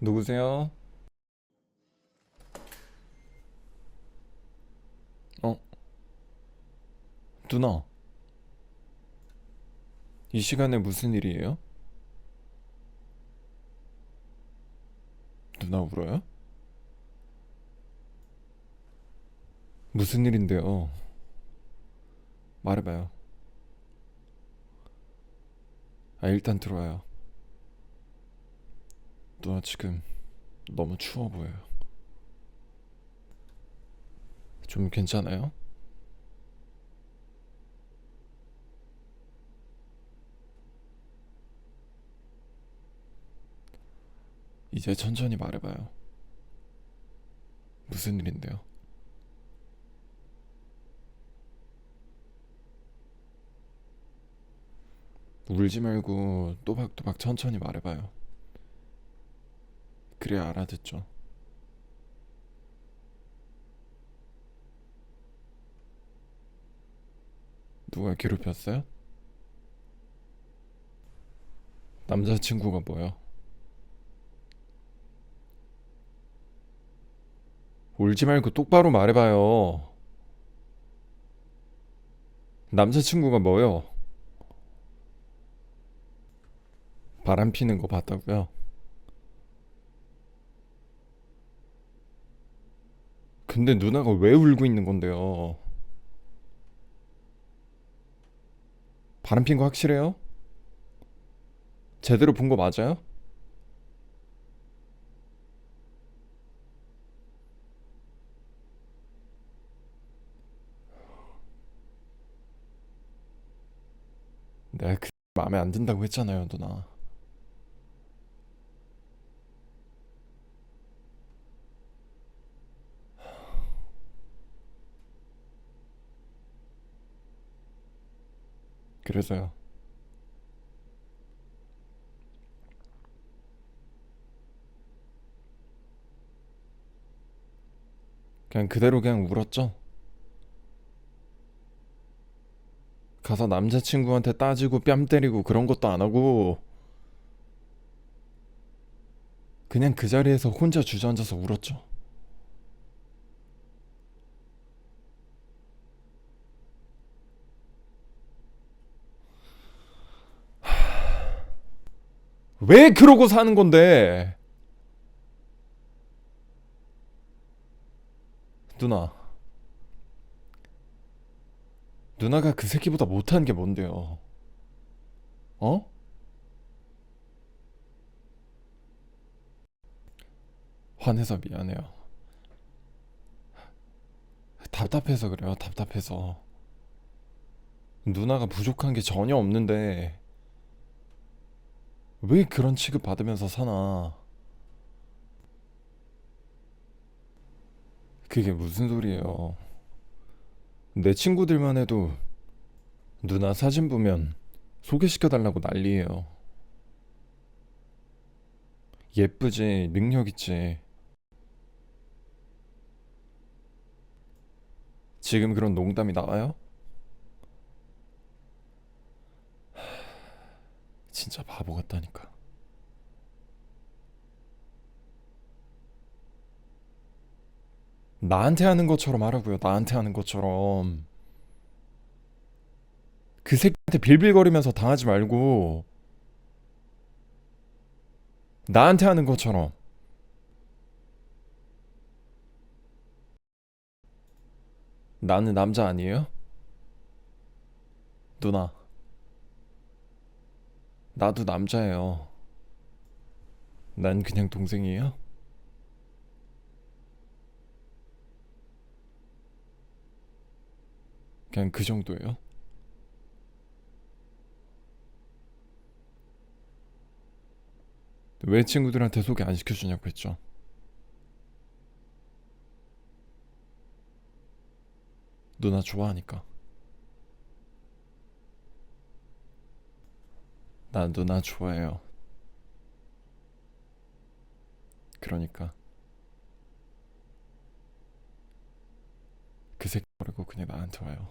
누구세요? 어? 누나. 이 시간에 무슨 일이에요? 누나 울어요? 무슨 일인데요? 말해봐요. 아, 일단 들어와요. 누나 지금 너무 추워 보여요. 좀 괜찮아요? 이제 천천히 말해봐요. 무슨 일인데요? 울지 말고 또박또박 천천히 말해봐요. 그래야 알아듣죠. 누가 괴롭혔어요? 남자친구가 뭐요? 울지 말고 똑바로 말해봐요. 남자친구가 뭐요? 바람 피는 거 봤다고요? 근데 누나가 왜 울고 있는 건데요? 바람 핀 거 확실해요? 제대로 본 거 맞아요? 내가 그 마음에 안 든다고 했잖아요, 누나. 그래서요. 그냥 그대로 그냥 울었죠. 가서 남자친구한테 따지고 뺨 때리고 그런 것도 안 하고 그냥 그 자리에서 혼자 주저앉아서 울었죠. 왜 그러고 사는 건데? 누나. 누나가 그 새끼보다 못한 게 뭔데요? 어? 화내서 미안해요. 답답해서 그래요, 답답해서. 누나가 부족한 게 전혀 없는데, 왜 그런 취급 받으면서 사나? 그게 무슨 소리예요? 내 친구들만 해도 누나 사진 보면 소개시켜달라고 난리예요. 예쁘지, 능력 있지. 지금 그런 농담이 나와요? 하, 진짜 바보 같다니까. 나한테 하는 것처럼 하라고요. 나한테 하는 것처럼. 그 새끼한테 빌빌거리면서 당하지 말고 나한테 하는 것처럼. 나는 남자 아니에요? 누나. 나도 남자예요. 난 그냥 동생이에요? 그냥 그 정도예요? 왜 친구들한테 소개 안 시켜주냐고 했죠. 누나 좋아하니까. 난 누나 좋아해요. 그러니까 그 새끼 버리고 그냥 나한테 와요.